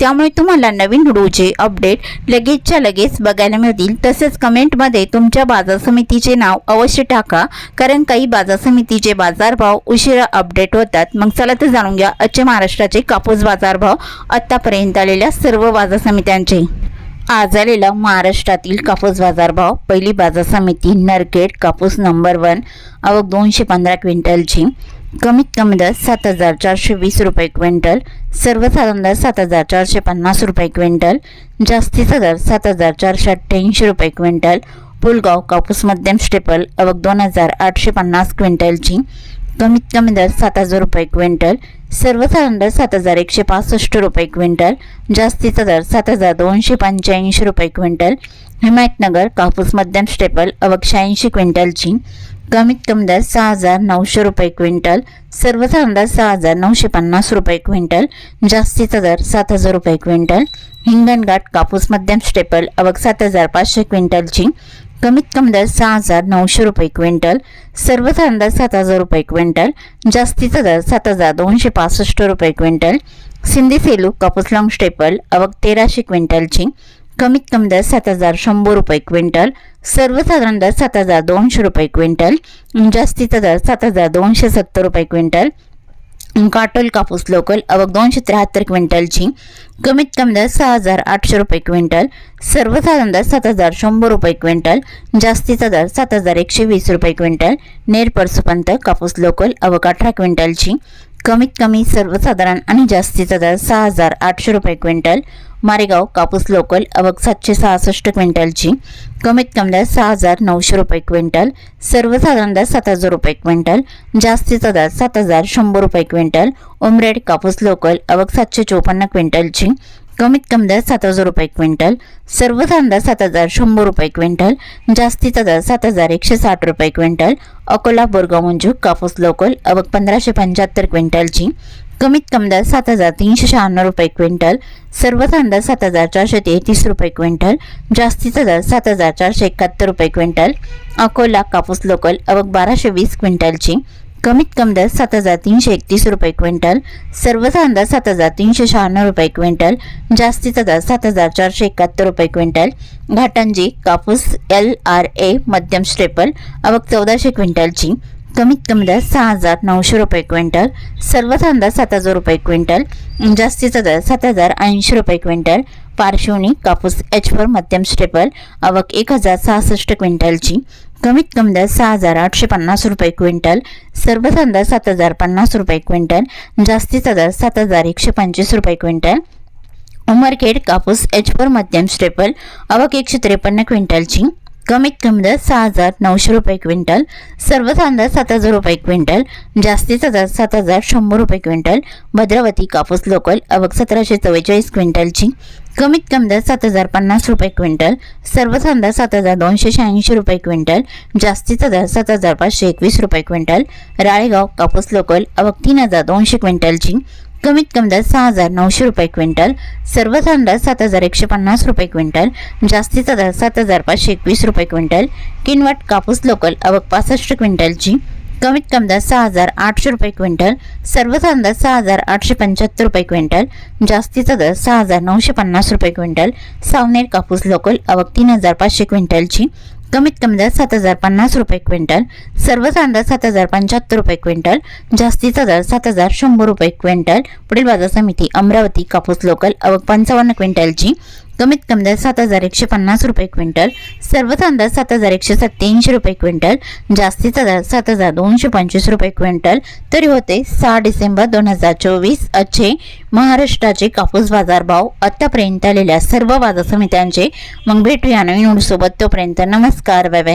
त्यामुळे तुम्हाला नवीन व्हिडिओचे अपडेट लगेचच्या लगेच बघायला मिळतील. तसेच कमेंटमध्ये तुमच्या बाजार समितीचे नाव अवश्य टाका कारण काही बाजार समितीचे बाजारभाव उशिरा अपडेट होतात. मग चला तर जाणून घ्या आजचे महाराष्ट्राचे कापूस बाजारभाव आत्तापर्यंत आलेल्या सर्व बाजार समित्यांचे. आज आलेला महाराष्ट्रातील कापूस बाजारभाव पहिली बाजार समिती नरकेट कापूस नंबर वन आवक दोनशे पंधरा क्विंटलची. कमीत कमी दर सात हजार चारशे वीस रुपये क्विंटल सर्वसाधारण दर सात हजार चारशे पन्नास रुपये क्विंटल जास्तीचा दर सात हजार चारशे अठ्ठ्याऐंशी रुपये क्विंटल पुलगाव कापूस मध्यम स्टेपल अवघ दोन हजार आठशे पन्नास क्विंटलची कमीत कमी दर सात हजार रुपये क्विंटल सर्वसाधारण दर सात हजार एकशे पासष्ट रुपये क्विंटल जास्तीचा दर सात हजार दोनशे पंच्याऐंशी रुपये क्विंटल हिमायतनगर कापूस मध्यम स्टेपल अवघ शहाऐंशी क्विंटलची कमीत कमी दर सहा हजार नऊशे रुपये क्विंटल. सर्वसाधारण दर सहा हजार नऊशे पन्नास रुपये क्विंटल. जास्तीचा दर सात हजार रुपये क्विंटल. हिंगणघाट कापूस मध्यम स्टेपल अवघ सात हजार पाचशे क्विंटलची. कमीत कमी दर सहा हजार नऊशे रुपये क्विंटल. सर्वसाधारण दर सात हजार रुपये क्विंटल. जास्तीचा दर सात हजार दोनशे पासष्ट रुपये क्विंटल. सिंधी सेलू कापूस लॉंग स्टेपल अवघ तेराशे क्विंटलची. कमीत कमी दर सात हजार शंभर रुपये क्विंटल सर्वसाधारण दर सात हजार दोनशे रुपये क्विंटल जास्तीचा दर सात हजार दोनशे सत्तर रुपये क्विंटल काटोल कापूस लोकल अवघ दोनशे त्र्याहत्तर क्विंटलची कमीत कमी दर सहा हजार आठशे रुपये क्विंटल सर्वसाधारण दर सात हजार शंभर रुपये क्विंटल जास्तीचा दर सात हजार एकशे वीस रुपये क्विंटल नेर परसुपंत कापूस लोकल अवघ अठरा क्विंटलची कमीत कमी सर्वसाधारण आणि जास्तीचा दर सहा हजार आठशे रुपये क्विंटल मारेगाव कापूस लोकल आवक सातशे सहासष्ट क्विंटलची. कमीत कमी दर सहा हजार नऊशे रुपये क्विंटल. सर्वसाधारण दर सात हजार रुपये क्विंटल. जास्तीचा दर सात हजार शंभर रुपये क्विंटल. उमरेड कापूस लोकल आवक सातशे चोपन्न क्विंटलची. कमीत कमी दर सात हजार रुपये क्विंटल. सर्वसाधारण दर सात हजार शंभर रुपये क्विंटल. जास्तीचा दर सात हजार एकशे साठ रुपये क्विंटल. अकोला बोरगाव मंजू कापूस लोकल आवक पंधराशे पंच्याहत्तर क्विंटलची. कमीत कमी दर सात हजार तीनशे शहाण्णव रुपये क्विंटल सर्वसाधारण दर सात हजार चारशे तेहतीस रुपये क्विंटल जास्तीचा दर सात हजार चारशे एकाहत्तर रुपये क्विंटल अकोला कापूस लोकल अवक बाराशे वीस क्विंटलची कमीत कमी दर सात हजार तीनशे एकतीस रुपये क्विंटल सर्वसाधारण दर सात हजार तीनशे शहाण्णव रुपये क्विंटल जास्तीचा दर सात हजार चारशे एकाहत्तर रुपये क्विंटल घाटांजी कापूस एल आर ए मध्यम स्टेपल अवक चौदाशे क्विंटलची कमीत कमी दर सहा हजार नऊशे रुपये क्विंटल सर्व दर सात हजार रुपये क्विंटल जास्तीचा दर सात हजार ऐंशी रुपये क्विंटल पार्श्वनी कापूस एच फोर मध्यम स्टेपल आवक एक हजार सहासष्ट क्विंटलची कमीत कमी दर सहा हजार आठशे पन्नास रुपये क्विंटल सर्व दर सात हजार पन्नास रुपये क्विंटल जास्तीचा दर सात हजार एकशे पंचवीस रुपये क्विंटल उमरखेड कापूस एच फोर मध्यम स्टेपल आवक एकशे त्रेपन्न क्विंटलची कमीत कमी दर सहा हजार नऊशे रुपये क्विंटल सर्व दर सात हजार रुपये क्विंटल जास्तीचा दर सात हजार शंभर रुपये क्विंटल भद्रावती कापूस लोकल अवक सतराशे चव्वेचाळीस क्विंटलची. कमीत कमी दर सात हजार पन्नास रुपये क्विंटल सर्व दर सात हजार दोनशे शहाऐंशी रुपये क्विंटल जास्तीचा दर सात हजार पाचशे एकवीस रुपये क्विंटल राळेगाव कापूस लोकल अवक तीन हजार दोनशे क्विंटलची. कमीत कमी दर सहा हजार नऊशे रुपये क्विंटल सर्वसाधारण दर सात हजार एकशे पन्नास रुपये क्विंटल जास्तीचा दर सात हजार पाचशे एकवीस रुपये क्विंटल किनवट कापूस लोकल अवक पासष्ट क्विंटलची कमीत कमी दर सहा हजार आठशे रुपये क्विंटल सर्वसाधारण दर सहा हजार आठशे पंच्याहत्तर रुपये क्विंटल जास्तीचा दर सहा हजार नऊशे पन्नास रुपये क्विंटल सावनेर कापूस लोकल अवक तीन हजार पाचशे क्विंटलची कमीत कमी दर सात हजार पन्नास रुपये क्विंटल सर्वसाधारण दर सात हजार पंच्याहत्तर रुपये क्विंटल जास्तीचा दर सात हजार शंभर रुपये क्विंटल. पुढील बाजार समिती अमरावती कापूस लोकल आवक पंचावन्न क्विंटलची. कमीत कमी दर सात हजार एकशे पन्नास रुपये क्विंटल सर्व अंदाज सात हजार एकशे सत्याऐंशी रुपये क्विंटल जास्तीचा दर सात हजार दोनशे पंचवीस रुपये क्विंटल. तरी होते सहा डिसेंबर दोन हजार चोवीस अच्छे महाराष्ट्राचे कापूस बाजारभाव. आत्तापर्यंत आलेल्या सर्व बाजार समित्यांचे. मग भेटूया नवीन सोबत तोपर्यंत नमस्कार. Bye bye.